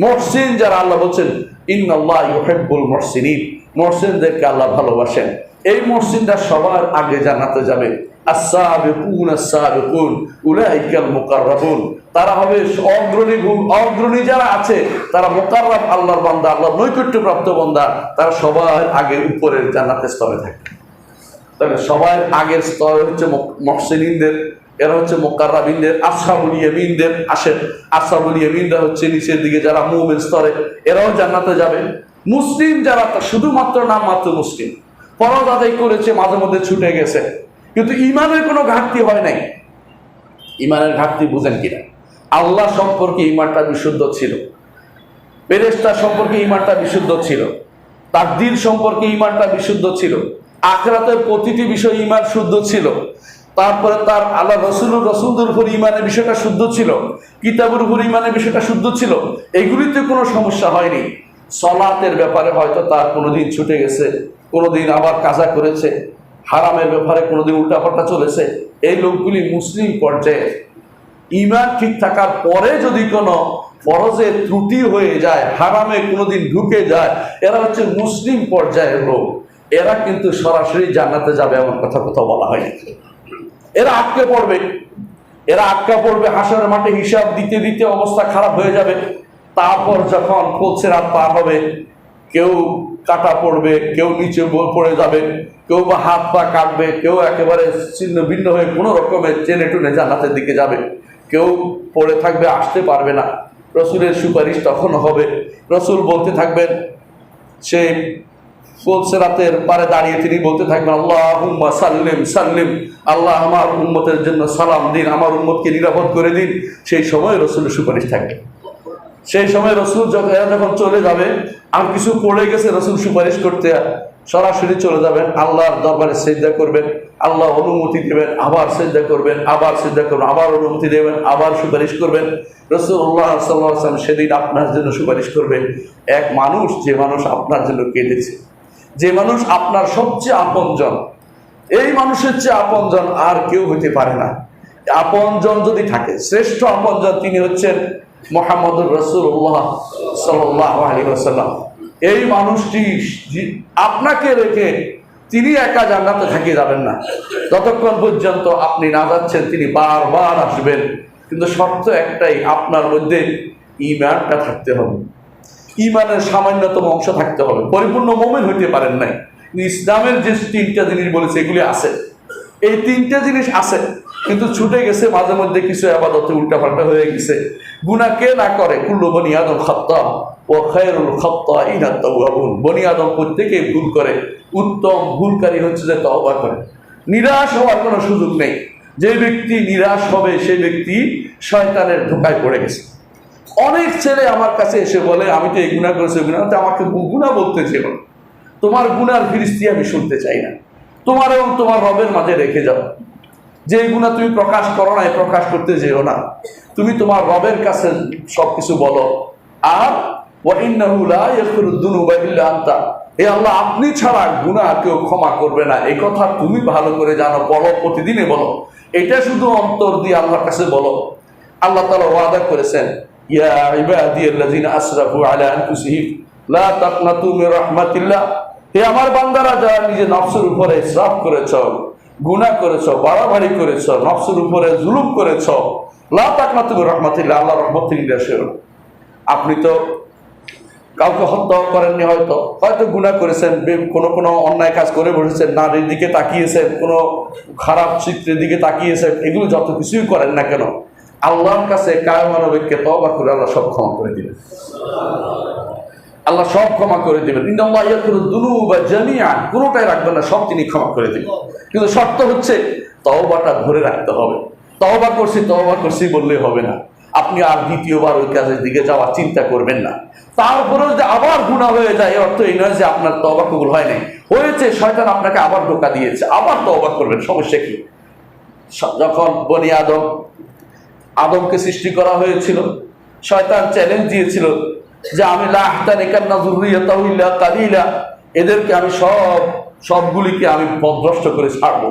মহসিন যারা আল্লাহ বলছেন, ইন্নাল্লাহ ইউহিব্বুল মুহসিনিন। মহসিনদেরকে আল্লাহ ভালোবাসেন। এই মহসিনরা সবার আগে জানাতে যাবে। আস-সাবিকুন আস-সাবিকুন, উলাইকাল মুকাররাবুন। তারা হবে অগ্রণী অগ্রণী যারা আছে, তারা মুকাররাব আল্লাহর বান্দা, আল্লাহর নৈকট্যপ্রাপ্ত বান্দা। তারা সবার আগে উপরের জান্নাতের স্তরে থাকে। তাহলে সবার আগের স্তর হচ্ছে মহসিনদের এরা হচ্ছে মোকাররাবিনদের আসাবুল ইয়ামিনদের আসেন আসাবুল ইয়ামিনরা হচ্ছে নিচের দিকে যারা মুমিন স্তরে, এরাও জান্নাতে যাবে। মুসলিম যারা শুধুমাত্র নাম মাত্র মুসলিম। পরদ আদায় করেছে, মাঝে মধ্যে ছুটে গেছে। কিন্তু ইমানের কোনো ঘাটতি হয় নাই। ইমানের ঘাটতি বুঝেন কিনা? আল্লাহ সম্পর্কে ইমানটা বিশুদ্ধ ছিল। ফেরেশতা সম্পর্কে ইমানটা বিশুদ্ধ ছিল। তাকদির সম্পর্কে ইমানটা বিশুদ্ধ ছিল। আখরাতের প্রতিটি বিষয় ইমান শুদ্ধ ছিল। তারপরে তার আল্লাহ রসুল রসুলদের উপর ইমানের বিষয়টা শুদ্ধ ছিল, কিতাবের উপর ইমানের বিষয়টা শুদ্ধ ছিল, এগুলিতে কোনো সমস্যা হয়নি। সলাতের ব্যাপারে হয়তো তার কোনোদিন ছুটে গেছে, কোনোদিন আবার কাজা করেছে, হারামের ব্যাপারে কোনোদিন উল্টাপাল্টা চলেছে। এই লোকগুলি মুসলিম পর্যায়ে ইমান ঠিক থাকার পরে যদি কোনো ফরজে ত্রুটি হয়ে যায়, হারামে কোনোদিন ঢুকে যায়, এরা হচ্ছে মুসলিম পর্যায়ের লোক। এরা কিন্তু সরাসরি জান্নাতে যাবে এমন কথা কোথাও বলা হয়নি। এরা আটকে পড়বে। এরা আটকা পড়বে, হাসরের মাঠে হিসাব দিতে দিতে অবস্থা খারাপ হয়ে যাবে। তারপর যখন পৌঁছে রাত পার হবে, কেউ কাটা পড়বে, কেউ নিচে পড়ে যাবে, কেউ বা হাত পা কাটবে, কেউ একেবারে ছিন্ন ভিন্ন হয়ে কোনো রকমের চেনে টুনে জান্নাতের দিকে যাবে। কেউ পড়ে থাকবে, আসতে পারবে না। রসুলের সুপারিশ তখন হবে। রসুল বলতে থাকবেন, সে রাতের পারে দাঁড়িয়ে তিনি বলতে থাকবেন আল্লাহ সাল্লিম সাল্লিম, আল্লাহ আমার উম্মতের জন্য সালাম দিন, আমার উম্মতকে নিরাপদ করে দিন। সেই সময় রসুলের সুপারিশ থাকবে। সেই সময় রসুল যখন চলে যাবে, আর কিছু পড়ে গেছে, রসুল সুপারিশ করতে সরাসরি চলে যাবেন, আল্লাহর দরবারে সেজদা করবেন, আল্লাহ অনুমতি দেবেন, আবার সেজদা করবেন, আবার সেজদা করবেন, আবার অনুমতি দেবেন, আবার সুপারিশ করবেন। রসুল্লাহ সাল্লাহ সেদিন আপনার জন্য সুপারিশ করবেন। এক মানুষ, যে মানুষ আপনার জন্য কেঁদেছে যে মানুষ আপনার সবচেয়ে আপনজন, এই মানুষের চেয়ে আপনজন আর কেউ হইতে পারে না। আপনজন যদি থাকে, শ্রেষ্ঠ আপনজন তিনি হচ্ছেন মোহাম্মদুর রসুল্লাহ সাল্লাহ আলী আসাল্লাম এই মানুষটি আপনাকে রেখে তিনি একা জান্নাতে থাকিয়ে যাবেন না। যতক্ষণ পর্যন্ত আপনি না যাচ্ছেন, তিনি বারবার আসবেন। কিন্তু শর্ত একটাই, আপনার মধ্যে ইমানটা থাকতে হবে। ইমানের সামান্যতম অংশ থাকতে হবে। পরিপূর্ণ মোমেন হইতে পারেন নাই। ইসলামের যে তিনটা জিনিস বলেছে, এগুলি আছে। এই তিনটা জিনিস আছে, কিন্তু ছুটে গেছে, মাঝে মধ্যে কিছু আবাদতে উল্টাপাল্টা হয়ে গেছে। গুণা কে না করে? কুল্লু বনি আদম খত্তা ও খায়রুল খত্তা ইনাত্তাবুন বনি আদম প্রত্যেকে ভুল করে। উত্তম ভুলকারী হচ্ছে যে তওবা করে। নিরাশ হওয়ার কোনো সুযোগ নেই। যে ব্যক্তি নিরাশ হবে সেই ব্যক্তি শয়তানের ধোকায় পড়ে গেছে। অনেক ছেলে আমার কাছে এসে বলে, আমি তো এই গুণা করেছি গুণা আমাকে গুণা বলতে চেও না। তোমার গুনার ফিরিস্তি আমি শুনতে চাই না। তোমার এবং তোমার রবের মাঝে রেখে যাও। যে গুণা তুমি প্রকাশ করো না প্রকাশ করতে যেও না। তুমি তোমার রবের কাছে সবকিছু বলো। আর হে আল্লাহ, আপনি ছাড়া গুনাহ কেউ ক্ষমা করবে না। এই কথা তুমি ভালো করে জানো, বলো প্রতিদিনে বলো। এটা শুধু অন্তর দিয়ে আল্লাহর কাছে বলো। আল্লাহ তাআলা ওয়াদা করেছেন ইয়া ইবাদিয়াল্লাযিনা আসরাফু আলা আনফুসিহিম লা তাকনাতু মির রাহমাতিল্লাহ হে আমার বান্দারা, যারা নিজে নফসের উপরে ইসরাফ করেছ, গুনাহ করেছ, বাড়াবাড়ি করেছ, নফসের উপরে জুলুম করেছ, লা তাকনাতু মির রাহমাতিল্লাহ, আল্লাহ রহমত থেকে আপনি তো কাউকে হত্যা করেননি হয়তো। হয়তো গুণা করেছেন কোনো কোনো অন্যায় কাজ করে বসেছেন, নারীর দিকে তাকিয়েছেন, কোনো খারাপ চিত্রের দিকে তাকিয়েছেন, এগুলো যত কিছুই করেন না কেন আল্লাহর কাছে কায়মানবিককে তবা করে আল্লাহ সব ক্ষমা করে দিবেন। আল্লাহ সব ক্ষমা করে দিবেন। কিন্তু আল্লাহ ইয়াকুরু দুনুবা জামিআন। কোনোটাই রাখবেন না, সব তিনি ক্ষমা করে দিবেন। কিন্তু শর্ত হচ্ছে তওবাটা ধরে রাখতে হবে। তওবা করছি তওবা করছি বললে হবে না। আপনি আর দ্বিতীয়বার ওই কাজের দিকে যাওয়ার চিন্তা করবেন না। তারপরেও যে আবার গুণা হয়ে যায় অর্থ এই নয় যে আপনার তওবা কবুল হয় নাই। হয়েছে, শয়তান আপনাকে আবার ঢোকা দিয়েছে। আবার তওবা করবেন, সমস্যা কি? যখন বনি আদম আদমকে সৃষ্টি করা হয়েছিল। শয়তান চ্যালেঞ্জ দিয়েছিল যে আমি কালিলা, এদেরকে আমি সব, সবগুলিকে আমি পদভ্রষ্ট করে ছাড়বো।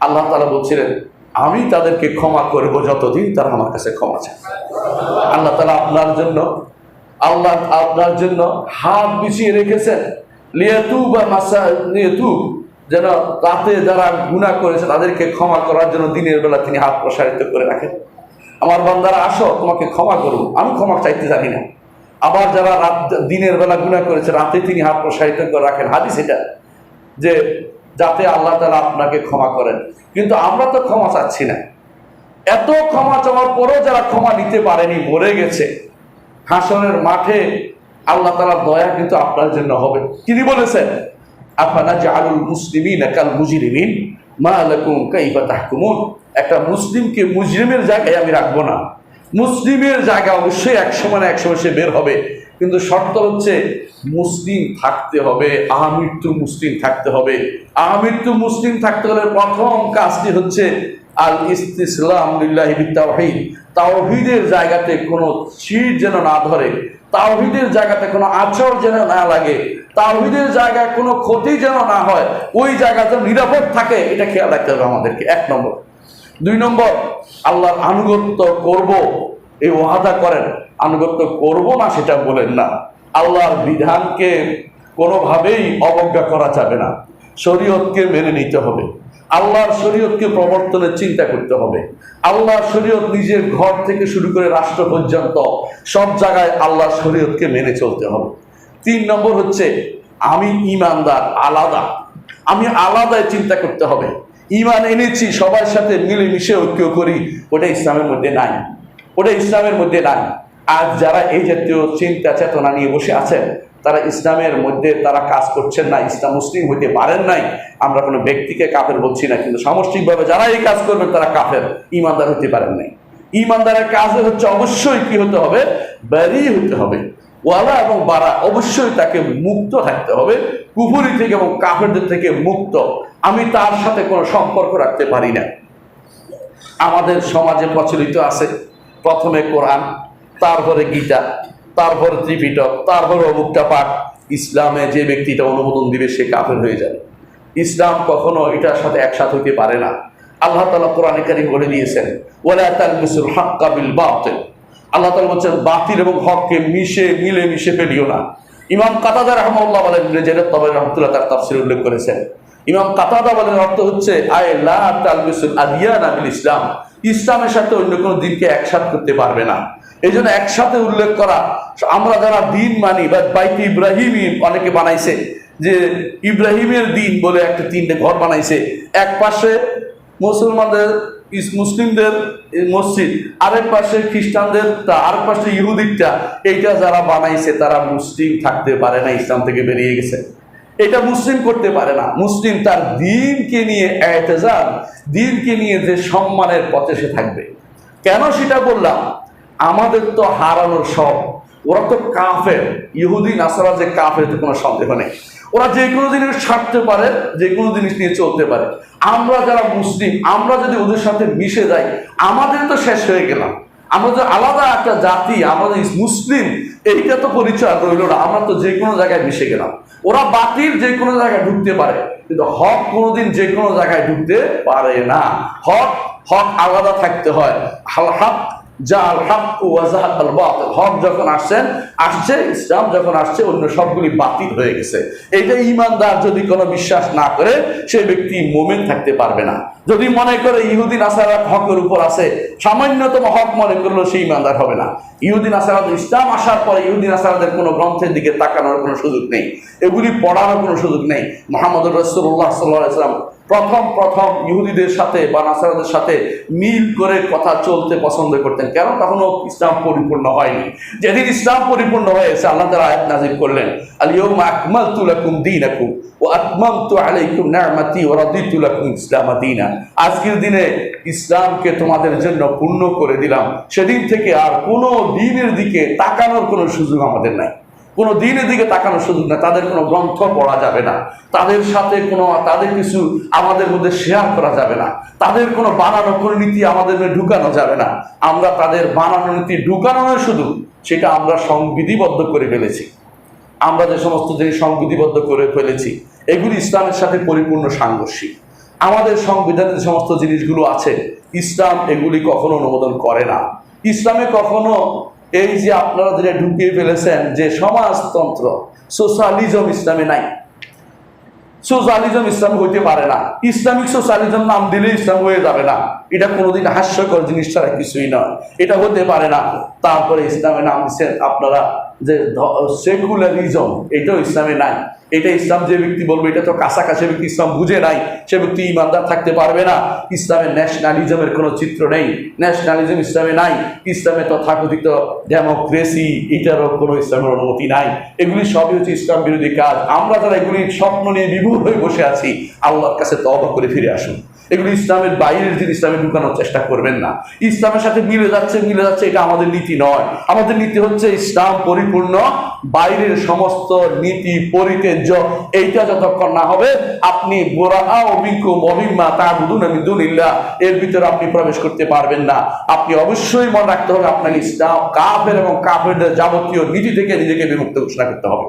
আল্লাহ তাআলা বলছিলেন, আমি তাদেরকে ক্ষমা করব যতদিন তারা আমার কাছে ক্ষমা চায়। আল্লাহ তালা আপনার জন্য, আল্লাহ আপনার জন্য হাত বিছিয়ে রেখেছেন। লিয়াতু বা মাসা, লিয়াতু, যেন রাতে যারা গুণা করেছে তাদেরকে ক্ষমা করার জন্য দিনের বেলা তিনি হাত প্রসারিত করে রাখেন। আমার বান্দারা, আসো, তোমাকে ক্ষমা করব আমি ক্ষমা চাইতে জানি না। আবার যারা রাত, দিনের বেলা গুণা করেছে, রাতে তিনি হাত প্রসারিত করে রাখেন। হাদিস এটা, যে যাতে আল্লাহ তালা আপনাকে ক্ষমা করেন। কিন্তু আমরা তো ক্ষমা চাচ্ছি না। এত ক্ষমা চাওয়ার পরেও যারা ক্ষমা নিতে পারেনি, মরে গেছে হাসনের মাঠে আল্লাহ তালার দয়া কিন্তু আপনার জন্য হবে। তিনি বলেছেন আফানা জালুল মুসলিমিন কাল মুজরিমিন? মা লাকুম কাইফা তাহকুমুন? একটা মুসলিমকে মুজরিমের জায়গায় আমি রাখব না। মুসলিমের জায়গা অবশ্যই এক সময় না এক সময় সে বের হবে। কিন্তু শর্ত হচ্ছে মুসলিম থাকতে হবে আহমৃত্যু মুসলিম থাকতে হবে। আহমৃত্যু মুসলিম থাকতে হলে প্রথম কাজটি হচ্ছে আল ইসলাম লিল্লাহি বিত্তাওহীদ। তাওহীদের জায়গাতে কোনো চির যেন না ধরে, তাওহীদের জায়গাতে কোনো আচর যেন না লাগে, তাওহীদের জায়গায় কোনো ক্ষতি যেন না হয়, ওই জায়গাতে নিরাপদ থাকে, এটা খেয়াল রাখতে হবে আমাদেরকে। এক নম্বর। দুই নম্বর, আল্লাহর আনুগত্য করব, এই ওয়াদা করেন। আনুগত্য করব না সেটা বলেন না। আল্লাহর বিধানকে কোনোভাবেই অবজ্ঞা করা যাবে না। শরীয়তকে মেনে নিতে হবে। আল্লাহর শরীয়তকে প্রবর্তনের চিন্তা করতে হবে। আল্লাহর শরীয়ত নিজের ঘর থেকে শুরু করে রাষ্ট্র পর্যন্ত সব জায়গায় আল্লাহর শরীয়তকে মেনে চলতে হবে। তিন নম্বর হচ্ছে, আমি ইমানদার, আলাদা। আমি আলাদায় চিন্তা করতে হবে। ইমান এনেছি, সবার সাথে মিলেমিশে ঐক্য করি, ওটা ইসলামের মধ্যে নাই। ওটা ইসলামের মধ্যে নাই। আজ যারা এই জাতীয় চিন্তা চেতনা নিয়ে বসে আছেন, তারা ইসলামের মধ্যে তারা কাজ করছেন না, ইসলাম মুসলিম হইতে পারেন নাই। আমরা কোনো ব্যক্তিকে কাফের বলছি না, কিন্তু সামষ্টিকভাবে যারা এই কাজ করবেন, তারা কাফের, ইমানদার হতে পারেন নাই। ইমানদারের কাজ হচ্ছে অবশ্যই কি হতে হবে? ব্যারি হতে হবে। ওয়ালা এবং বারা, অবশ্যই তাকে মুক্ত থাকতে হবে, কুফুরি থেকে এবং কাফেরদের থেকে মুক্ত। আমি তার সাথে কোনো সম্পর্ক রাখতে পারি না। আমাদের সমাজে প্রচলিত আছে, প্রথমে কোরআন, তারপরে গীতা, তারপরে ত্রিপিটক, তারপরে অমুকটা পাঠ। ইসলামে যে ব্যক্তিটা অনুমোদন দিবে, সে কাফের হয়ে যাবে। ইসলাম কখনো এটার সাথে একসাথে হইতে পারে না। আল্লাহ তালা কোরআনে কারিম বলে দিয়েছেন ওলা তালমিসুল হাক্কা বিল বাতিল। আল্লাহ তালা বলছেন, বাতিল এবং হককে মিশে, মিলে মিশে ফেলিও না। ইমাম কাতাদা রহমাল্লাহ বলেন নিজের তবে রহমতুল্লাহ তার তাফসির উল্লেখ করেছেন। ইমাম কাতাদা বলেন, অর্থ হচ্ছে, আয় লা তালমিসুল আদিয়ানা বিল ইসলাম। ইসলামের সাথে অন্য কোনো দিনকে একসাথ করতে পারবে না। এই জন্য একসাথে উল্লেখ করা, আমরা যারা দিন মানি, বা বাইতে ইব্রাহিমই অনেকে বানাইছে, যে ইব্রাহিমের দিন বলে একটা তিনটে ঘর বানাইছে, এক পাশে মুসলমানদের মুসলিমদের মসজিদ, আরেক পাশে খ্রিস্টানদের আরেক পাশে ইহুদিকটা এইটা যারা বানাইছে তারা মুসলিম থাকতে পারে না, ইসলাম থেকে বেরিয়ে গেছে। এটা মুসলিম করতে পারে না। মুসলিম তার দিনকে নিয়ে এতেজান দিনকে নিয়ে যে সম্মানের পথে সে থাকবে। কেন সেটা বললাম? আমাদের তো হারানোর সব ওরা তো কাফের। ইহুদি, নাসারা যে কাফের তো কোনো সন্দেহ নেই। ওরা যে কোনো জিনিস ছাড়তে পারে, যে কোনো জিনিস নিয়ে চলতে পারে। আমরা যারা মুসলিম, আমরা যদি ওদের সাথে মিশে যাই, আমাদের তো শেষ হয়ে গেলাম। আমরা যে আলাদা একটা জাতি আমাদের মুসলিম, এইটা তো পরিচয় রইল না। আমরা তো যে কোনো জায়গায় মিশে গেলাম। ওরা বাতিল যে কোনো জায়গায় ঢুকতে পারে, কিন্তু হক কোনোদিন যে কোনো জায়গায় ঢুকতে পারে না। হক হক আলাদা থাকতে হয়। হক আছে, সামান্যতম হক মনে করল সে ইমানদার হবে না। ইহুদিন আসারাদ ইসলাম আসার পরে ইহুদিন আসারাদের কোনো গ্রন্থের দিকে তাকানোর কোনো সুযোগ নেই। এগুলি পড়ানোর কোনো সুযোগ নেই। মোহাম্মদ রসুল্লাহ সাল্লাহ ইসলাম প্রথম প্রথম ইহুদিদের সাথে বা নাসারাদের সাথে মিল করে কথা চলতে পছন্দ করতেন। কেন? তখনও ইসলাম পরিপূর্ণ হয়নি। যেদিন ইসলাম পরিপূর্ণ হয়েছে আল্লাহ তালা আয়াত নাজির করলেন আলিয়ম আকমাল তুলাকুম দিন আকুম ও আকমাম তু আলাইকুম নামাতি ও রদিতু লাকুম ইসলাম দিনা। আজকের দিনে ইসলামকে তোমাদের জন্য পূর্ণ করে দিলাম। সেদিন থেকে আর কোনো দিনের দিকে তাকানোর কোনো সুযোগ আমাদের নাই। কোনো দিনের দিকে তাকানোর সুযোগ না, তাদের কোনো গ্রন্থ পড়া যাবে না, তাদের সাথে কোনো, তাদের কিছু আমাদের মধ্যে শেয়ার করা যাবে না, তাদের কোনো বানানো কোনো নীতি আমাদের ঢুকানো যাবে না। আমরা তাদের বানানো নীতি ঢুকানো নয় শুধু, সেটা আমরা সংবিধিবদ্ধ করে ফেলেছি। আমরা যে সমস্ত জিনিস সংবিধিবদ্ধ করে ফেলেছি, এগুলি ইসলামের সাথে পরিপূর্ণ সাংঘর্ষিক। আমাদের সংবিধানে যে সমস্ত জিনিসগুলো আছে, ইসলাম এগুলি কখনো অনুমোদন করে না। ইসলামে কখনো এই যে আপনারা যেটা ঢুকিয়ে ফেলেছেন যে সমাজতন্ত্র সোশ্যালিজম ইসলামে নাই। সোশ্যালিজম ইসলাম হইতে পারে না। ইসলামিক সোশ্যালিজম নাম দিলে ইসলাম হয়ে যাবে না। এটা কোনোদিন হাস্যকর জিনিস ছাড়া কিছুই নয়। এটা হতে পারে না। তারপরে ইসলামের নাম দিচ্ছেন আপনারা যে সেকুলারিজম, এটাও ইসলামে নাই। এটা ইসলাম যে ব্যক্তি বলবে, এটা তো কাছাকাছি ব্যক্তি ইসলাম বুঝে নাই। সে ব্যক্তি ইমানদার থাকতে পারবে না। ইসলামের ন্যাশনালিজমের কোনো চিত্র নেই। ন্যাশনালিজম ইসলামে নাই। ইসলামে তথাকথিত ডেমোক্রেসি এটারও কোনো ইসলামের অনুমতি নাই। এগুলি সবই হচ্ছে ইসলাম বিরোধী কাজ। আমরা যারা এগুলি স্বপ্ন নিয়ে বিভোর হয়ে বসে আছি, আল্লাহর কাছে তবা করে ফিরে আসুন। এগুলি ইসলামের বাইরের জিনিস ইসলামে ঢুকানোর চেষ্টা করবেন না। ইসলামের সাথে মিলে যাচ্ছে মিলে যাচ্ছে, এটা আমাদের নীতি নয়। আমাদের নীতি হচ্ছে ইসলাম পরিপূর্ণ, বাইরের সমস্ত নীতি পরিতের্য এইটা যতক্ষণ না হবে, আপনি বোরা অবিকুম অবিম্মা তা বুধুন আমি দুনিল্লা এর ভিতরে আপনি প্রবেশ করতে পারবেন না। আপনি অবশ্যই মনে রাখতে হবে আপনার ইসলাম কাফের এবং কাফেরদের যাবতীয় নীতি থেকে নিজেকে বিমুক্ত ঘোষণা করতে হবে।